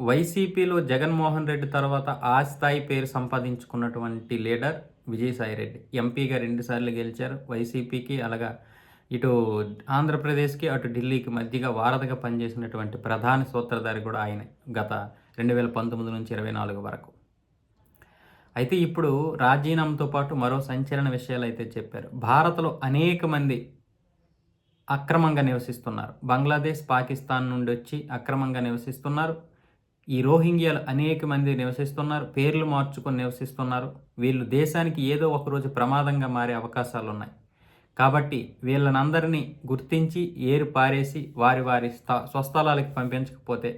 వైసీపీలో జగన్మోహన్ రెడ్డి తర్వాత ఆ స్థాయి పేరు సంపాదించుకున్నటువంటి లీడర్ విజయసాయి రెడ్డి. ఎంపీగా రెండుసార్లు గెలిచారు. వైసీపీకి అలాగా ఇటు ఆంధ్రప్రదేశ్కి అటు ఢిల్లీకి మధ్యగా వారధిగా పనిచేసినటువంటి ప్రధాన సూత్రధారి కూడా ఆయన గత రెండు వేల పంతొమ్మిది నుంచి ఇరవై నాలుగు వరకు. అయితే ఇప్పుడు రాజీనామాతో పాటు మరో సంచలన విషయాలు అయితే చెప్పారు. భారత్లో అనేక మంది అక్రమంగా నివసిస్తున్నారు. బంగ్లాదేశ్ పాకిస్తాన్ నుండి వచ్చి అక్రమంగా నివసిస్తున్నారు. ఈ రోహింగ్యాలు అనేక మంది నివసిస్తున్నారు పేర్లు మార్చుకొని నివసిస్తున్నారు. వీళ్ళు దేశానికి ఏదో ఒకరోజు ప్రమాదంగా మారే అవకాశాలు ఉన్నాయి కాబట్టి వీళ్ళనందరినీ గుర్తించి ఏరు పారేసి వారి వారి స్థా స్వస్థలాలకి పంపించకపోతే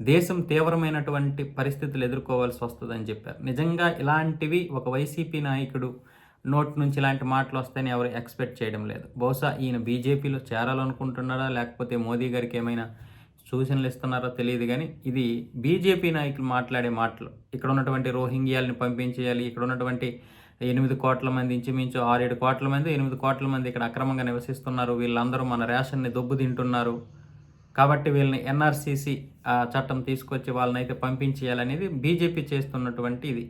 దేశం తీవ్రమైనటువంటి పరిస్థితులు ఎదుర్కోవాల్సి వస్తుందని చెప్పారు. నిజంగా ఇలాంటివి ఒక వైసీపీ నాయకుడు నోట్ నుంచి ఇలాంటి మాటలు వస్తాయని ఎవరు ఎక్స్పెక్ట్ చేయడం లేదు. బహుశా ఈయన బీజేపీలో చేరాలనుకుంటున్నాడా లేకపోతే మోదీ గారికి ఏమైనా సూచనలు ఇస్తున్నారో తెలియదు కానీ ఇది బీజేపీ నాయకులు మాట్లాడే మాటలు. ఇక్కడ ఉన్నటువంటి రోహింగ్యాలని పంపించేయాలి ఇక్కడ ఉన్నటువంటి ఎనిమిది కోట్ల మంది ఇంచుమించు ఆరేడు కోట్ల మంది ఎనిమిది కోట్ల మంది ఇక్కడ అక్రమంగా నివసిస్తున్నారు. వీళ్ళందరూ మన రేషన్ని దొబ్బు తింటున్నారు. కాబట్టి వీళ్ళని ఎన్ఆర్సీసీ చట్టం తీసుకొచ్చి వాళ్ళని అయితే పంపించేయాలనేది బీజేపీ చేస్తున్నటువంటి ఇది.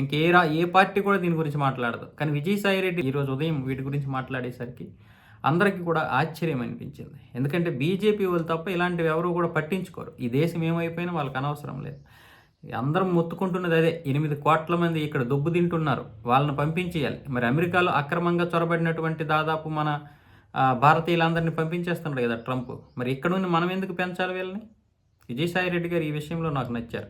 ఇంకే రా ఏ పార్టీ కూడా దీని గురించి మాట్లాడదు. కానీ విజయసాయి రెడ్డి ఈరోజు ఉదయం వీటి గురించి మాట్లాడేసరికి అందరికీ కూడా ఆశ్చర్యం అనిపించింది. ఎందుకంటే బీజేపీ వాళ్ళు తప్ప ఇలాంటివి ఎవరు కూడా పట్టించుకోరు. ఈ దేశం ఏమైపోయినా వాళ్ళకి అనవసరం లేదు. అందరం మొత్తుకుంటున్నది అదే. ఎనిమిది కోట్ల మంది ఇక్కడ దొబ్బు తింటున్నారు. వాళ్ళని పంపించేయాలి. మరి అమెరికాలో అక్రమంగా చొరబడినటువంటి దాదాపు మన భారతీయులందరినీ పంపించేస్తున్నాడు కదా ట్రంప్. మరి ఇక్కడ నుండి మనం ఎందుకు పెంచాలి వీళ్ళని? విజయసాయి రెడ్డి గారు ఈ విషయంలో నాకు నచ్చారు.